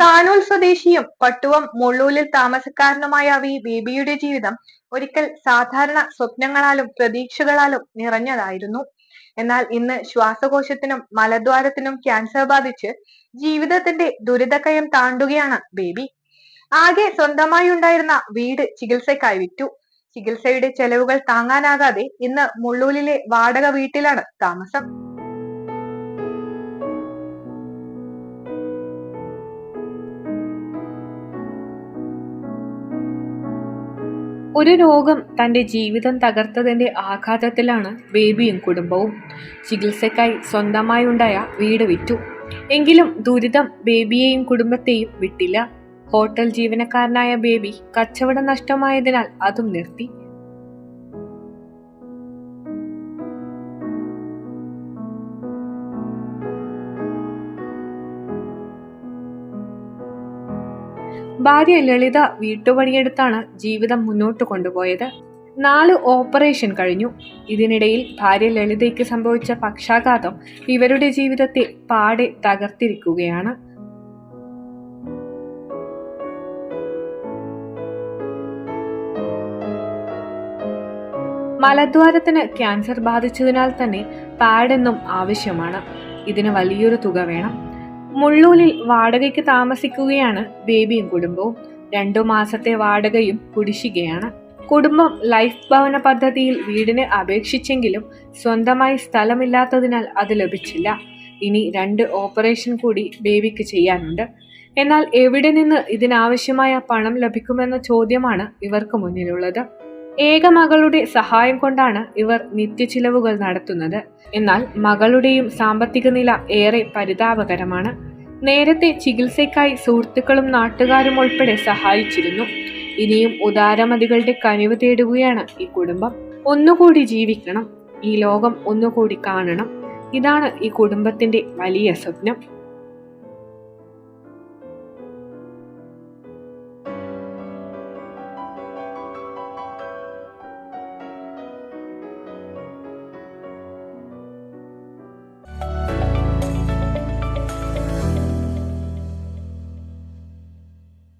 കാനൂൽ സ്വദേശിയും പട്ടുവം മുള്ളൂലിൽ താമസക്കാരനുമായ വി ബേബിയുടെ ജീവിതം ഒരിക്കൽ സാധാരണ സ്വപ്നങ്ങളാലും പ്രതീക്ഷകളാലും നിറഞ്ഞതായിരുന്നു. എന്നാൽ ഇന്ന് ശ്വാസകോശത്തിനും മലദ്വാരത്തിനും ക്യാൻസർ ബാധിച്ച് ജീവിതത്തിന്റെ ദുരിതക്കയം താണ്ടുകയാണ് ബേബി. ആകെ സ്വന്തമായി ഉണ്ടായിരുന്ന വീട് ചികിത്സയ്ക്കായി വിറ്റു. ചികിത്സയുടെ ചെലവുകൾ താങ്ങാനാകാതെ ഇന്ന് മുള്ളൂലിലെ വാടക വീട്ടിലാണ് താമസം. ഒരു രോഗം തന്റെ ജീവിതം തകർത്തതിന്റെ ആഘാതത്തിലാണ് ബേബിയും കുടുംബവും. ചികിത്സയ്ക്കായി സ്വന്തമായി ഉണ്ടായ വീട് വിറ്റു. എങ്കിലും ദുരിതം ബേബിയെയും കുടുംബത്തെയും വിട്ടില്ല. ഹോട്ടൽ ജീവനക്കാരനായ ബേബി കച്ചവടം നഷ്ടമായതിനാൽ അതും നിർത്തി. ഭാര്യ ലളിത വീട്ടുപണിയെടുത്താണ് ജീവിതം മുന്നോട്ട് കൊണ്ടുപോയത്. നാല് ഓപ്പറേഷൻ കഴിഞ്ഞു. ഇതിനിടയിൽ ഭാര്യ ലളിതയ്ക്ക് സംഭവിച്ച പക്ഷാഘാതം ഇവരുടെ ജീവിതത്തെ പാടെ തകർത്തിരിക്കുകയാണ്. മലദ്വാരത്തിന് ക്യാൻസർ ബാധിച്ചതിനാൽ തന്നെ പാഡെന്നും ആവശ്യമാണ്. ഇതിന് വലിയൊരു തുക വേണം. മുള്ളൂലിൽ വാടകയ്ക്ക് താമസിക്കുകയാണ് ബേബിയും കുടുംബവും. രണ്ടു മാസത്തെ വാടകയും കുടിശ്ശികയാണ്. കുടുംബം ലൈഫ് ഭവന പദ്ധതിയിൽ വീടിന് അപേക്ഷിച്ചെങ്കിലും സ്വന്തമായി സ്ഥലമില്ലാത്തതിനാൽ അത് ലഭിച്ചില്ല. ഇനി രണ്ട് ഓപ്പറേഷൻ കൂടി ബേബിക്ക് ചെയ്യാനുണ്ട്. എന്നാൽ എവിടെ നിന്ന് ഇതിനാവശ്യമായ പണം ലഭിക്കുമെന്ന ചോദ്യമാണ് ഇവർക്ക് മുന്നിലുള്ളത്. ഏക മകളുടെ സഹായം കൊണ്ടാണ് ഇവർ നിത്യചിലവുകൾ നടത്തുന്നത്. എന്നാൽ മകളുടെയും സാമ്പത്തിക നില ഏറെ പരിതാപകരമാണ്. നേരത്തെ ചികിത്സയ്ക്കായി സുഹൃത്തുക്കളും നാട്ടുകാരും ഉൾപ്പെടെ സഹായിച്ചിരുന്നു. ഇനിയും ഉദാരമതികളുടെ കനിവ് തേടുകയാണ് ഈ കുടുംബം. ഒന്നുകൂടി ജീവിക്കണം. ഈ ലോകം ഒന്നുകൂടി കാണണം. ഇതാണ് ഈ കുടുംബത്തിന്റെ വലിയ സ്വപ്നം.